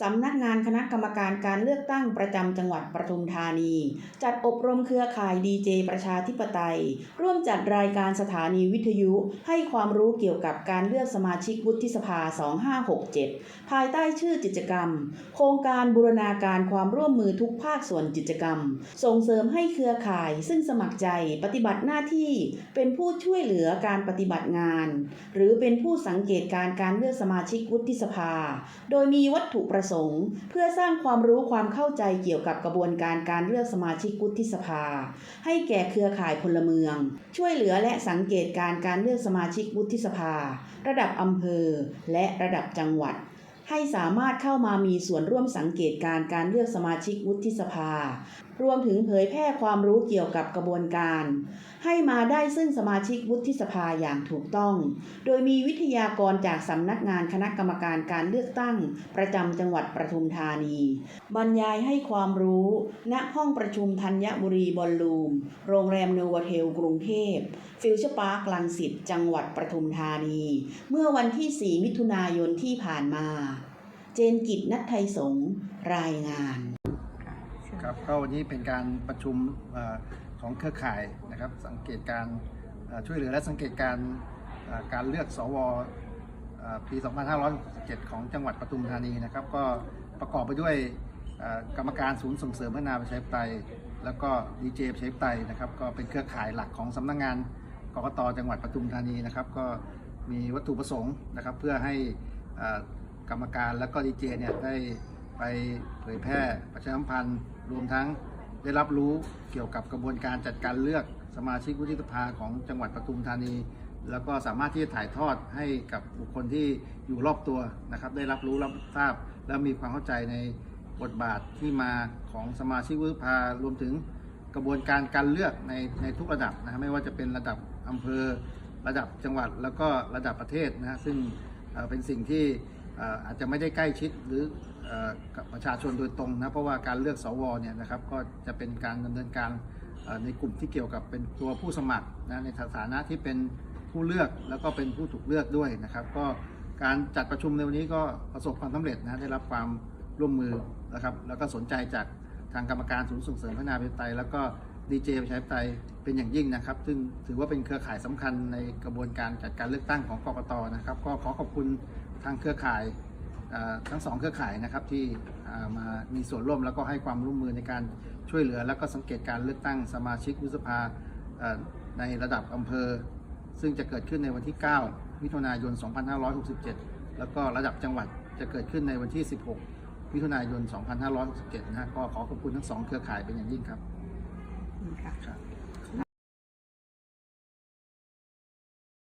สำนักงานคณะกรรมการการเลือกตั้งประจำจังหวัดปทุมธานี จัดอบรมเครือข่ายดีเจประชาธิปไตย ร่วมจัดรายการสถานีวิทยุ ให้ความรู้เกี่ยวกับการเลือกสมาชิกวุฒิสภา 2567 ภายใต้ชื่อกิจกรรม โครงการบูรณาการความร่วมมือทุกภาคส่วนกิจกรรม ส่งเสริมให้เครือข่าย ซึ่งสมัครใจปฏิบัติหน้าที่ เป็นผู้ช่วยเหลือการปฏิบัติงาน หรือเป็นผู้สังเกตการการเลือกสมาชิกวุฒิสภา โดยมีวัตถุประสงค์ เพื่อสร้างความรู้ความเข้าใจเกี่ยวกับกระบวนการการเลือกสมาชิกวุฒิสภา ให้แก่เครือข่ายพลเมือง ช่วยเหลือและสังเกตการการเลือกสมาชิกวุฒิสภา ระดับอำเภอ และระดับจังหวัด ให้สามารถเข้ามามีส่วนร่วมสังเกตการการเลือกสมาชิกวุฒิสภา รวมถึงเผยแพร่ความรู้เกี่ยวกับกระบวนการ ให้มาได้ซึ่งสมาชิกวุฒิสภาอย่างถูกต้อง โดยมีวิทยากรจากสำนักงานคณะกรรมการการเลือกตั้ง ประจำจังหวัดปทุมธานี บรรยายให้ความรู้ณห้องประชุมธัญบุรีบอลลูม โรงแรมโนวเทลกรุงเทพ ฟิวเจอร์พาร์คลังสิตจังหวัดปทุมธานี เมื่อวันที่ 4 มิถุนายนที่ผ่านมา เจนกิจนัทไทยสง์รายงาน ครับก็วันนี้เป็นการประชุมอของเครือข่ายนะครับ สังเกตการช่วยเหลือและสังเกตการเอ่อการเลือกสวปี 2567 ของจังหวัดปทุมธานีนะครับ ก็ประกอบไปด้วยกรรมการศูนย์ส่งเสริมพัฒนาประชาธิปไตย แล้วก็ดีเจประชาธิปไตยนะครับ ก็เป็นเครือข่ายหลักของสำนักงาน กกตจังหวัดปทุมธานีนะครับก็มีวัตถุประสงค์นะครับเพื่อให้กรรมการและก็ดีเจเนี่ยได้ไปเผยแพร่ประชาสัมพันธ์รวมทั้งได้รับรู้เกี่ยวกับกระบวนการจัดการเลือกสมาชิกวุฒิสภาของจังหวัดปทุมธานี แล้วก็สามารถที่จะถ่ายทอดให้กับบุคคลที่อยู่รอบตัวนะครับ ได้รับรู้รับทราบ และมีความเข้าใจในบทบาทที่มาของสมาชิกวุฒิสภารวมถึง กระบวนการการเลือกในในทุกระดับนะครับไม่ว่าจะเป็นระดับอำเภอระดับจังหวัดแล้วก็ระดับประเทศนะฮะซึ่งเเป็นสิ่งที่เอ่อาจจะไม่ได้ใกล้ชิดหรือเอ่อกับประชาชนโดยตรงนะเพราะว่าการเลือกสวเนี่ยนะครับก็จะเป็นการดำเนินการในกลุ่มที่เกี่ยวกับเป็นตัวผู้สมัครนะในฐานะที่เป็นผู้เลือกแล้วก็เป็นผู้ถูกเลือกด้วยนะครับก็การจัดประชุมในวันนี้ก็ประสบความสำเร็จนะได้รับความร่วมมือนะครับแล้วก็สนใจจาก ทางกรรมการศูนย์ส่งเสริมพัฒนาประชาธิปไตยแล้วก็ดีเจประชาธิปไตยเป็นอย่างยิ่งนะครับ ซึ่งถือว่าเป็นเครือข่ายสำคัญในกระบวนการจัดการเลือกตั้งของกกตนะครับ ก็ขอขอบคุณทางเครือข่ายทั้งสองเครือข่ายนะครับที่มามีส่วนร่วมแล้วก็ให้ความร่วมมือในการช่วยเหลือ แล้วก็สังเกตการเลือกตั้งสมาชิกวุฒิสภาในระดับอำเภอ ซึ่งจะเกิดขึ้นในวันที่ 9 มิถุนายน 2567 แล้วก็ระดับจังหวัดจะเกิดขึ้นในวันที่ 16 มิถุนายน 2567นะฮะก็ขอขอบคุณทั้งสองเครือข่ายเป็นอย่างยิ่งครับค่ะครับ